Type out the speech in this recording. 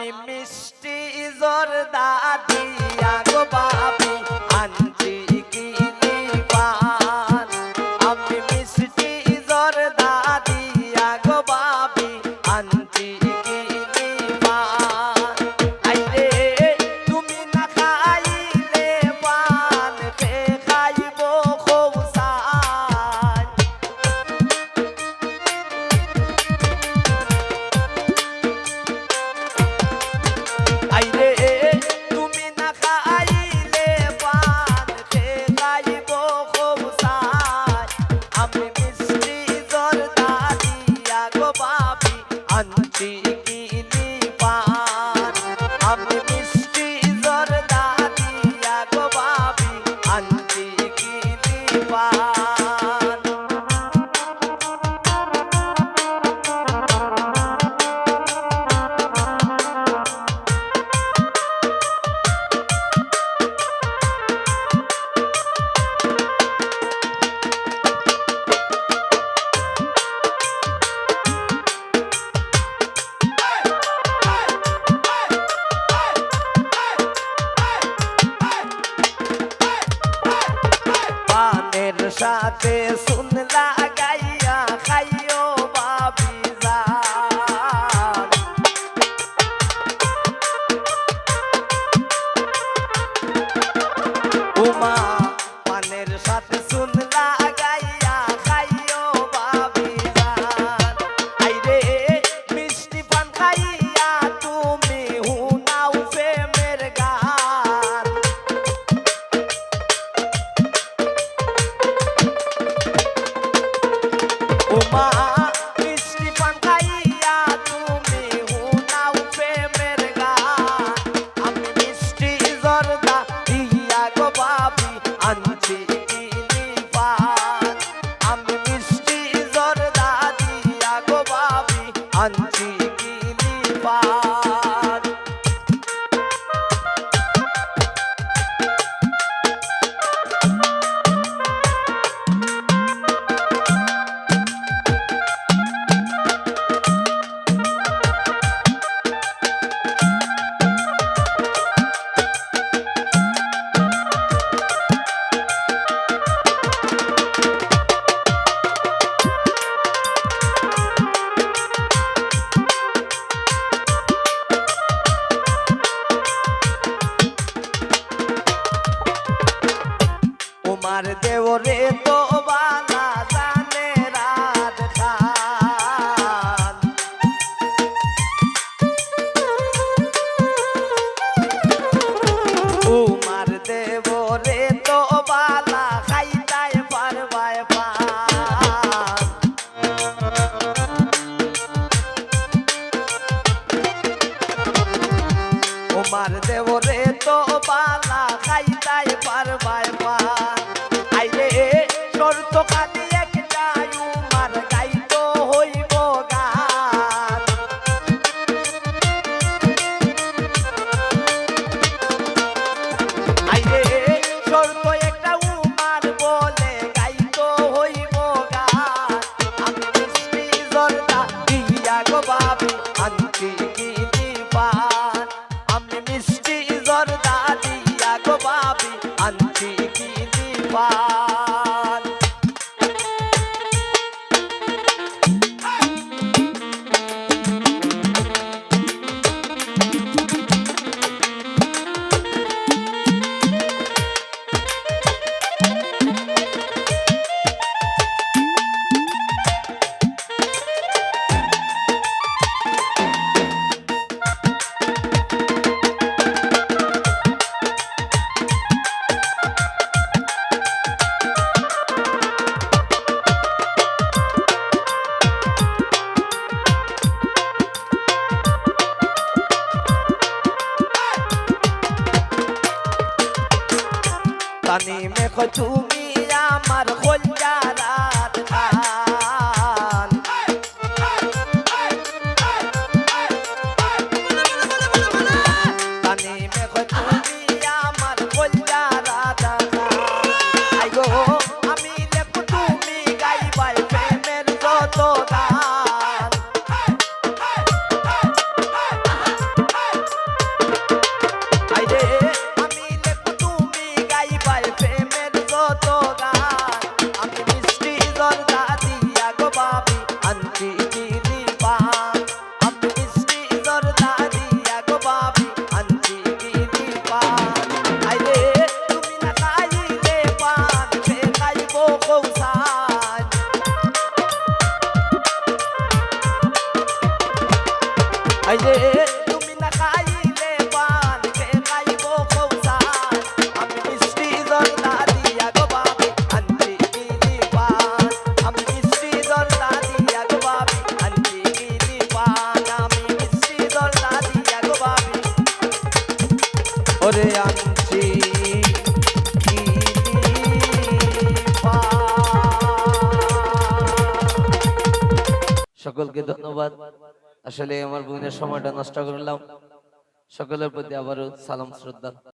আমি মিষ্টি জোরদা দিয়ে I'm the সাথে শুন লাগাইয়া খাই ও মা। তোমার দেওরে তো বালা জানে রাত তোমার দেওরে তো বালা খাইতাই পারবাই পান। তোমার দেওরে और दादी या को बाबी अंची की दीवार। সানি মেঘ তুমি আমার খোঁজা রাত আমি লেখু তুমি গাইবাই প্রেমের যত গান। সকলকে ধন্যবাদ। আসলে আমার বোনের সময়টা নষ্ট করলাম। সকলের প্রতি আবারও সালাম শ্রদ্ধা।